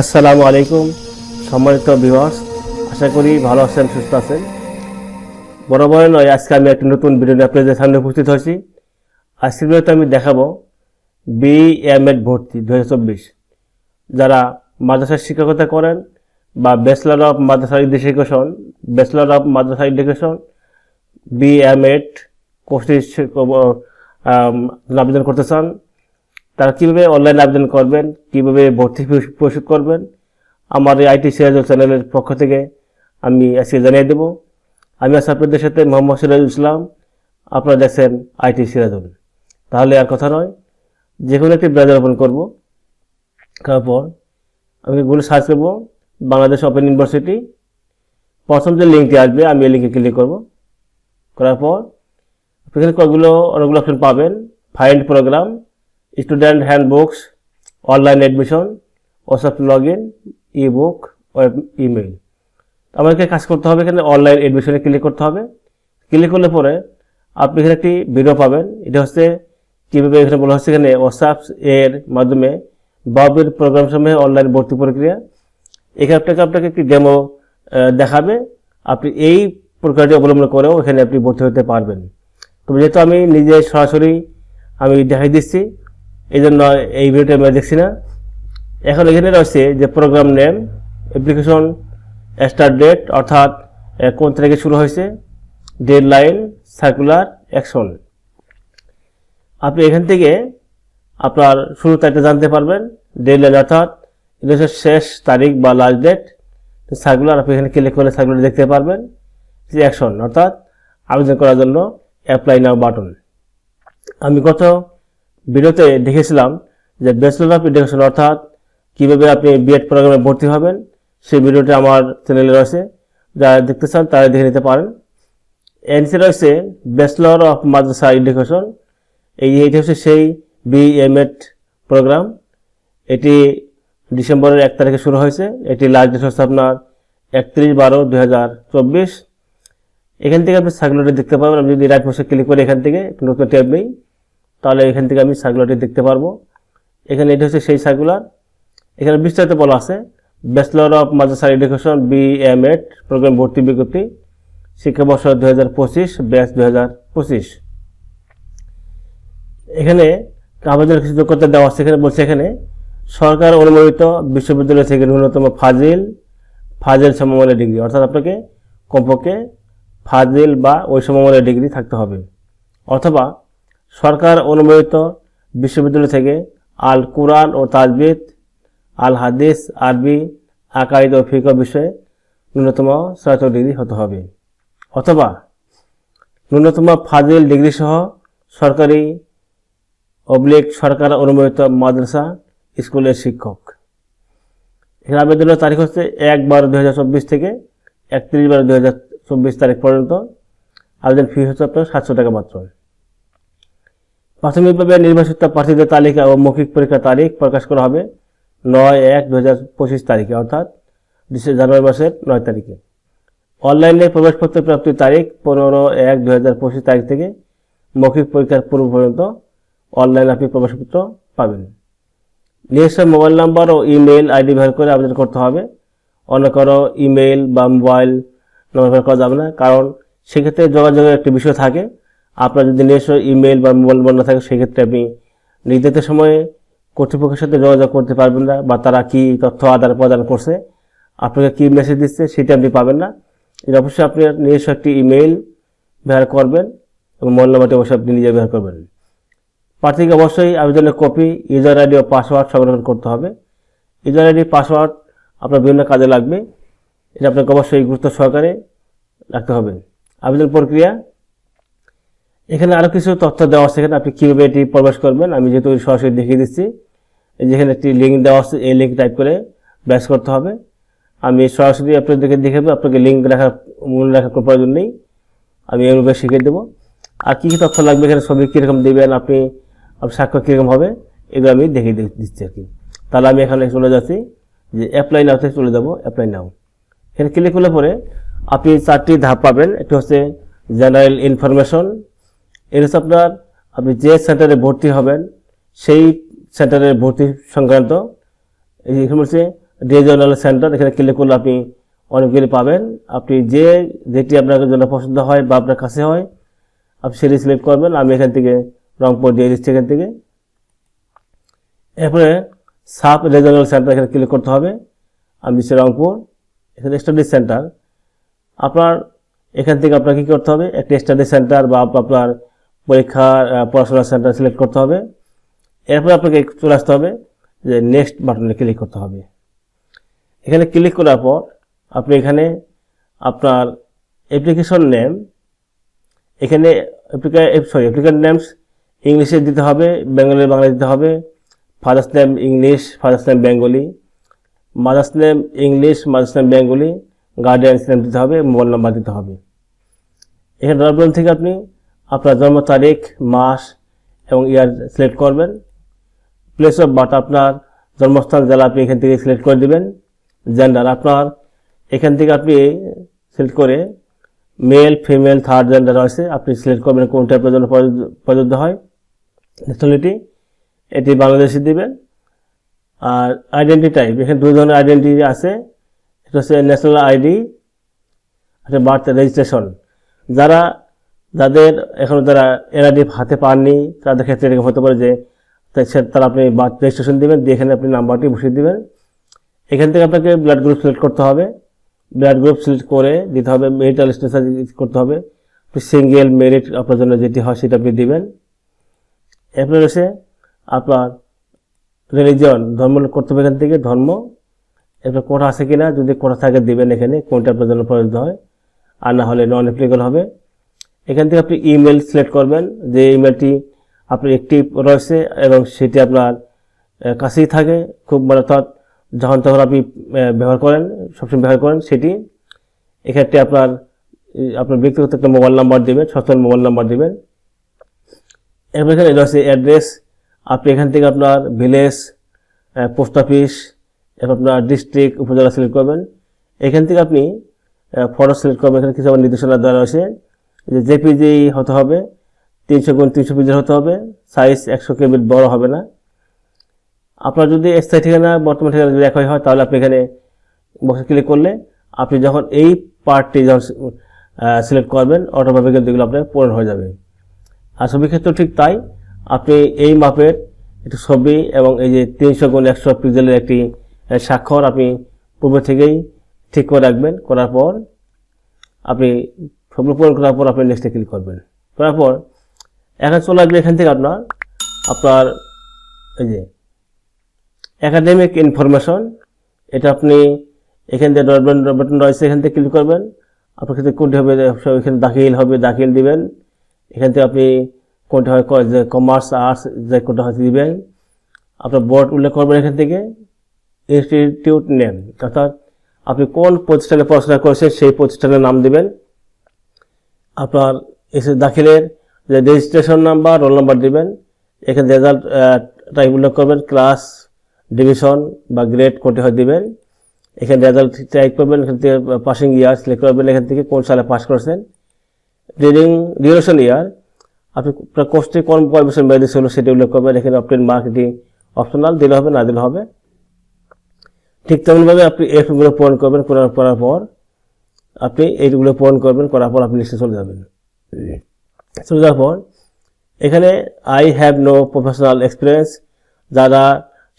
আসসালামু আলাইকুম, সম্মানিত বিভাস আশা করি ভালো আছেন, সুস্থ আছেন। বরাবর নয়, আজকে আমি একটি নতুন ভিডিও আপনাদের সামনে উপস্থিত হয়েছি। আজকের ভিডিওতে আমি দেখাবো বি এম এড ভর্তি দু হাজার চব্বিশ। যারা মাদ্রাসার শিক্ষকতা করেন বা bachelor of Madrasa education bachelor of Madrasa education B M Ed কোর্সটি আবেদন করতে চান তারা কীভাবে অনলাইন আবেদন করবেন, কীভাবে ভর্তি পরিশোধ করবেন, আমার এই আইটি সিরাজুল চ্যানেলের পক্ষ থেকে আমি আজকে জানিয়ে দেব। আমি আছি আপনাদের সাথে মোহাম্মদ সিরাজুল ইসলাম। আপনারা দেখছেন আইটি সিরাজুল। তাহলে আর কথা নয় যে কোনো একটি ব্রাউজার ওপেন করব। তারপর আমি গুগলে সার্চ করব, বাংলাদেশ ওপেন ইউনিভার্সিটি প্রথম যে লিঙ্কটি আসবে, আমি এই লিঙ্কে ক্লিক করব। করার পর এখানে কয়েকগুলো অনেকগুলো অপশন পাবেন। Find program student online admission WhatsApp log in e book web email আমাদেরকে কাজ করতে হবে এখানে অনলাইন অ্যাডমিশনে ক্লিক করতে হবে। ক্লিক করলে পরে আপনি এখানে একটি ভিডিও পাবেন। এটা হচ্ছে কীভাবে এখানে বলা হচ্ছে এখানে হোয়াটসঅ্যাপ এর মাধ্যমে বাবের প্রোগ্রাম সমূহে অনলাইন ভর্তি প্রক্রিয়া। এখানে আপনাকে আপনাকে একটি ডেমো দেখাবে। আপনি এই প্রক্রিয়াটি অবলম্বন করেও এখানে আপনি ভর্তি হতে পারবেন। তবে যেহেতু আমি নিজে সরাসরি আমি দেখাই দিচ্ছি এই জন্য এই ভিডিওটা আমি আর দেখছি না। এখন এখানে রয়েছে যে program name application start date অর্থাৎ কোন তারিখে শুরু হয়েছে ডেড লাইন সার্কুলার অ্যাকশন আপনি এখান থেকে আপনার শুরু তারিখটা জানতে পারবেন। ডেড লাইন অর্থাৎ, এটা শেষ তারিখ বা লাস্ট ডেট সার্কুলার আপনি এখানে ক্লিক করলে সার্কুলার দেখতে পারবেন। অ্যাকশন অর্থাৎ, আবেদন করার জন্য অ্যাপ্লাই নাও বাটন আমি গত ভিডিওতে দেখেছিলাম যে ব্যাচেলর অফ এডুকেশন অর্থাৎ কীভাবে আপনি বিএড প্রোগ্রামে ভর্তি হবেন, সেই ভিডিওটি আমার চ্যানেলে রয়েছে। যারা দেখতে চান তারা দেখে নিতে পারেন। এনসি রয়েছে ব্যাচেলর অফ মাদ্রাসা এডুকেশন এই এইটা হচ্ছে সেই বিএমএড প্রোগ্রাম এটি ডিসেম্বরের এক তারিখে শুরু হয়েছে। এটি লাস্ট ডেট হচ্ছে আপনার একত্রিশ বারো দু এখান থেকে আপনি সার্কুলারটি দেখতে পাবেন আপনি যদি রাইট মোশে ক্লিক করি এখান থেকে নতুন ট্যাব নেই। তাহলে এখান থেকে আমি সার্কুলারটি দেখতে পারব। এখানে এটি হচ্ছে সেই সার্কুলার এখানে বিস্তারিত বলা আছে bachelor of Madrasa education B M Ed program ভর্তি বিজ্ঞপ্তি শিক্ষাবর্ষ দু হাজার পঁচিশ ব্যাচ দুই হাজার পঁচিশ। এখানে আবেদনের কিছু যোগ্যতা দেওয়া আছে এখানে, বলছে এখানে, সরকার অনুমোদিত বিশ্ববিদ্যালয় থেকে ন্যূনতম ফাজিল ফাজিল সমমানের ডিগ্রি, অর্থাৎ আপনাকে কমপক্ষে ফাজিল বা ওই সমমানের ডিগ্রি থাকতে হবে। অথবা সরকার অনুমোদিত বিশ্ববিদ্যালয় থেকে আল কুরআন ও তাজবিদ, আল হাদিস, আরবি, আকাইদ ও ফিক বিষয়ে ন্যূনতম স্নাতক ডিগ্রি হতে হবে। অথবা ন্যূনতম ফাজিল ডিগ্রি সহ সরকারি অবলিক সরকার অনুমোদিত মাদ্রাসা স্কুলের শিক্ষক। এখানে আবেদনের তারিখ হচ্ছে এক বারো দুই থেকে একত্রিশ বারো দুই তারিখ পর্যন্ত। আবেদন ফি হচ্ছে আপনার সাতশো টাকা মাত্র। প্রাথমিকভাবে নির্বাচিত প্রার্থীদের তালিকা ও মৌখিক পরীক্ষার তারিখ প্রকাশ করা হবে নয় এক দু হাজার পঁচিশ তারিখে, অর্থাৎ জানুয়ারি মাসের নয় তারিখে। অনলাইনে প্রবেশপত্র প্রাপ্তির তারিখ পনেরো এক দু হাজার পঁচিশ তারিখ থেকে মৌখিক পরীক্ষার পূর্ব পর্যন্ত অনলাইনে আপনি প্রবেশপত্র পাবেন। নিজস্ব মোবাইল নাম্বার ও ইমেল আইডি ব্যবহার করে আবেদন করতে হবে। অন্য কারও ইমেল বা মোবাইল নম্বর ব্যবহার করা যাবে না, কারণ সেক্ষেত্রে যোগাযোগের একটি বিষয় থাকে। আপনার যদি নিজস্ব ইমেল বা মোবাইল নম্বর না থাকে, সেক্ষেত্রে আপনি নির্ধারিত সময়ে কর্তৃপক্ষের সাথে যোগাযোগ করতে পারবেন না বা তারা কি তথ্য আদান প্রদান করছে, আপনাকে কি মেসেজ দিচ্ছে, সেটা আপনি পাবেন না। এটা অবশ্যই আপনি নিজস্ব একটি ইমেল ব্যবহার করবেন এবং মোবাইল নম্বরটি অবশ্যই আপনি নিজে ব্যবহার করবেন। প্রার্থীকে অবশ্যই আবেদনের কপি ইউজার আইডি ও পাসওয়ার্ড সংরক্ষণ করতে হবে। ইউজার আইডি পাসওয়ার্ড আপনার বিভিন্ন কাজে লাগবে, এটা আপনাকে অবশ্যই গুরুত্ব সহকারে রাখতে হবে। আবেদন প্রক্রিয়া এখানে আরও কিছু তথ্য দেওয়া আছে। আপনি কীভাবে এটি প্রবেশ করবেন? আমি যেহেতু সরাসরি দেখিয়ে দিচ্ছি যেখানে একটি লিঙ্ক দেওয়া আছে, এই লিঙ্ক টাইপ করে ব্যাস করতে হবে। আমি সরাসরি আপনাদেরকে দেখে দেবো আপনাকে লিঙ্ক রাখার মনে রাখার কোনো প্রয়োজন নেই। আমি এভাবে শিখিয়ে দেবো। আর কী কী তথ্য লাগবে এখানে, ছবি কীরকম দেবেন, আপনি স্বাক্ষর কীরকম হবে, এগুলো আমি দেখিয়ে দিচ্ছি আর কি। তাহলে আমি এখানে চলে যাচ্ছি, যে অ্যাপ্লাই নাও থেকে চলে যাব অ্যাপ্লাই নাও এখানে ক্লিক করলে পরে আপনি চারটি ধাপ পাবেন। একটি হচ্ছে জেনারেল ইনফরমেশন এর হচ্ছে আপনার, আপনি যে সেন্টারে ভর্তি হবেন, সেই সেন্টারের ভর্তি সংক্রান্ত এখানে বলছে রিজনাল সেন্টার এখানে ক্লিক করলে আপনি অনেকগুলি পাবেন। আপনি যে যেটি আপনার জন্য পছন্দ হয় বা আপনার কাছে হয়, আপনি সেটি সিলেক্ট করবেন। আমি এখান থেকে রংপুর দিয়ে দিচ্ছি এখান থেকে। এরপরে সাব রিজনাল সেন্টার এখানে ক্লিক করতে হবে। আমি দিচ্ছি রংপুর। এখানে স্টাডি সেন্টার আপনার, এখান থেকে আপনার কী করতে হবে? একটা স্টাডি সেন্টার বা আপনার পরীক্ষার আহ, পড়াশোনার সেন্টার সিলেক্ট করতে হবে। এরপরে আপনাকে চলে আসতে হবে যে নেক্সট বাটনে ক্লিক করতে হবে। এখানে ক্লিক করার পর আপনি এখানে আপনার অ্যাপ্লিকেশন নেম এখানে সরি অ্যাপ্লিকেন্ট নেমস ইংলিশে দিতে হবে বেঙ্গলি বাংলা দিতে হবে father's name English father's name Bengali mother's name English mother's name Bengali guardian's name দিতে হবে মোবাইল নাম্বার দিতে হবে। এখানে ড্রপডাউন থেকে আপনি আপনার জন্ম তারিখ, মাস এবং ইয়ার সিলেক্ট করবেন। প্লেস অফ বার্থ আপনার জন্মস্থান, জেলা আপনি এখান থেকে সিলেক্ট করে দেবেন। জেন্ডার আপনার এখান থেকে আপনি সিলেক্ট করে মেল ফিমেল থার্ড জেন্ডার আছে আপনি সিলেক্ট করবেন কোন টাইপের জন্য প্রযোজ্য- হয়। ন্যাশনালিটি এটি বাংলাদেশি দিবেন। আর আইডেন্টি টাইপ এখানে দুই ধরনের আইডেন্টি আছে। এটা হচ্ছে ন্যাশনাল আইডি একটা বার্থ রেজিস্ট্রেশন যারা যাদের এখনও যারা এনআইডি হাতে পাননি, তাদের ক্ষেত্রে এরকম হতে পারে যে তারা আপনি রেজিস্ট্রেশন দিবেন, দিয়ে এখানে আপনি নাম্বারটি বসিয়ে দেবেন। এখান থেকে আপনাকে ব্লাড গ্রুপ সিলেক্ট করতে হবে। ব্লাড গ্রুপ সিলেক্ট করে দিতে হবে মেরিটাল স্টেটাস করতে হবে। সিঙ্গেল মেরিট আপনার জন্য যেটি হয় সেটা আপনি দেবেন। এরপরে রয়েছে আপনার রিলিজন ধর্ম করতে হবে এখান থেকে, ধর্ম। এরপর কোটা আছে কিনা, যদি কোটা থাকে দিবেন এখানে, কোনটা আপনার জন্য প্রযোজ্য হয়। আর না হলে নন অ্যাপ্লিকেবল হবে। এখান থেকে আপনি ইমেল সিলেক্ট করবেন, যে ইমেলটি আপনার একটি রয়েছে এবং সেটি আপনার কাছেই থাকে। খুব মানে অর্থাৎ যখন তখন আপনি ব্যবহার করেন, সবসময় ব্যবহার করেন সেটি। এক্ষেত্রে আপনার আপনার ব্যক্তিগত একটা মোবাইল নাম্বার দেবেন সচেতন মোবাইল নাম্বার দেবেন। এরপর এখানে রয়েছে অ্যাড্রেস আপনি এখান থেকে আপনার ভিলেজ পোস্ট অফিস এরপর আপনার ডিস্ট্রিক্ট উপজেলা সিলেক্ট করবেন। এখান থেকে আপনি ফটো সিলেক্ট করবেন। এখানে কিছু আবার নির্দেশনা দেওয়া রয়েছে। যে জেপিজি হতে হবে, তিনশো গুণ তিনশো পিজের হতে হবে, সাইজ একশো কেবির বড় হবে না। আপনার যদি স্থায়ী ঠিকানা, বর্তমান ঠিকানা যদি একই হয়, তাহলে আপনি এখানে বক্সে ক্লিক করলে আপনি যখন এই পার্টটি যখন সিলেক্ট করবেন অটোমেটিক কিন্তু এগুলো আপনার পূরণ হয়ে যাবে। আর ছবির ক্ষেত্রেও ঠিক তাই। আপনি এই মাপের একটি ছবি এবং এই যে তিনশো গুণ একশো পিক্সেলের একটি স্বাক্ষর আপনি পূর্বে থেকেই ঠিক করে রাখবেন। করার পর আপনি পূরণ করার পর আপনি নেক্সটে ক্লিক করবেন। করার পর, এখন চলে আসবে এখান থেকে আপনার আপনার এই যে একাডেমিক ইনফরমেশন এটা আপনি এখান থেকে ডট বাটন রয়েছে, এখান থেকে ক্লিক করবেন। আপনার ক্ষেত্রে কোনটি হবে এখানে দাখিল হবে, দাখিল দিবেন। এখান থেকে আপনি কোনটা হয় যে কমার্স আর্টস যে কোনটা হয়তো দিবেন। আপনার বোর্ড উল্লেখ করবেন এখান থেকে। ইনস্টিটিউট নেম অর্থাৎ আপনি কোন প্রতিষ্ঠানে পড়াশোনা করেছেন, সেই প্রতিষ্ঠানের নাম দিবেন। আপনার এসে দাখিলের যে রেজিস্ট্রেশন নাম্বার রোল নাম্বার দিবেন। এখানে রেজাল্ট টাইপ উল্লেখ করবেন ক্লাস ডিভিশন বা গ্রেড কোনটি হয় দিবেন। এখানে রেজাল্ট টাইপ করবেন, এখান থেকে পাসিং ইয়ার সিলেক্ট করবেন এখান থেকে কোন সালে পাস করেছেন। রিডিং ডিউরেশন ইয়ার আপনি কোর্সটি কোন বছর মেয়াদি ছিল সেটি উল্লেখ করবেন। এখানে অপটেন মার্ক এটি অপশনাল দিলে হবে, না দিলে হবে। ঠিক তেমনভাবে আপনি এফগুলো পূরণ করবেন, পূরণ করার পর আপনি এইগুলো পূরণ করবেন, করার পর আপনি লিস্টে চলে যাবেন। চলে যাওয়ার পর, এখানে I have no professional experience যারা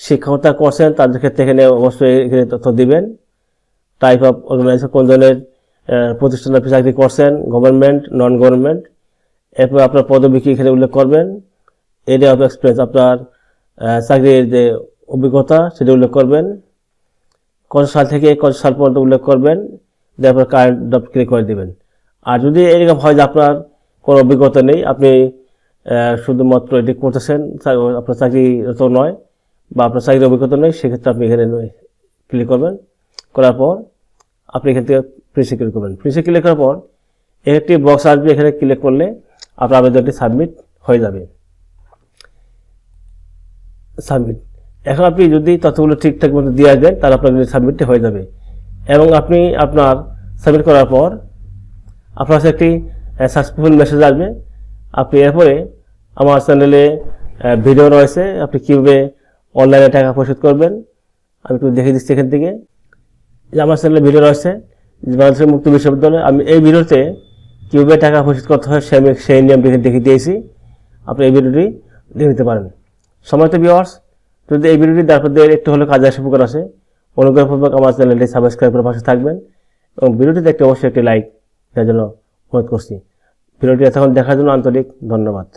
শিক্ষকতা করছেন, তাদের ক্ষেত্রে এখানে অবশ্যই এখানে তথ্য দিবেন। টাইপ অফ অর্গানাইজেশন কোন ধরনের প্রতিষ্ঠানে আপনি চাকরি করছেন গভর্নমেন্ট নন গভর্নমেন্ট এরপর আপনার পদবী কি এখানে উল্লেখ করবেন। এরিয়া অফ এক্সপিরিয়েন্স আপনার চাকরির যে অভিজ্ঞতা, সেটা উল্লেখ করবেন। কত সাল থেকে কত সাল পর্যন্ত উল্লেখ করবেন। তারপর কারেন্ট জব ক্লিক করে দেবেন। আর যদি এরকম হয় যে আপনার কোনো অভিজ্ঞতা নেই, আপনি শুধুমাত্র এটি করতেছেন আপনার চাকরিরত নয় বা আপনার চাকরির অভিজ্ঞতা নেই, সেক্ষেত্রে আপনি এখানে ক্লিক করবেন। করার পর আপনি এখান থেকে প্রিন্সে ক্লিক করবেন। প্রিন্সে ক্লিক করার পর একটি বক্স আসবে, এখানে ক্লিক করলে আপনার আবেদনটি সাবমিট হয়ে যাবে। সাবমিট এখন আপনি যদি তথ্যগুলো ঠিকঠাক মতো দিয়ে দেন, তাহলে আপনার সাবমিটটি হয়ে যাবে। এবং আপনি আপনার সাবমিট করার পর আপনার কাছে একটি সাকসেসফুল মেসেজ আসবে। আপনি এরপরে আমার চ্যানেলে ভিডিও রয়েছে। আপনি কীভাবে অনলাইনে টাকা পরিশোধ করবেন, আমি একটু দেখে দিচ্ছি এখান থেকে। যে আমার চ্যানেলে ভিডিও রয়েছে বাংলাদেশের মুক্ত বিশ্ববিদ্যালয়, আমি এই ভিডিওতে কীভাবে টাকা পরিশোধ করতে হয় সেই সেই নিয়মটি দেখে দিয়েছি। আপনি এই ভিডিওটি দেখে নিতে পারেন। সময় তো ভিওয়ার্স যদি এই ভিডিওটি আপনাদের একটু হলে কাজে আসে, উপকার আসে অনুগ্রহপূর্বক আমার চ্যানেলটি সাবস্ক্রাইব করে পাশে থাকবেন এবং ভিডিওটি দেখতে অবশ্যই একটি লাইক দেওয়ার জন্য অনুরোধ করছি। ভিডিওটি এতক্ষণ দেখার জন্য আন্তরিক ধন্যবাদ।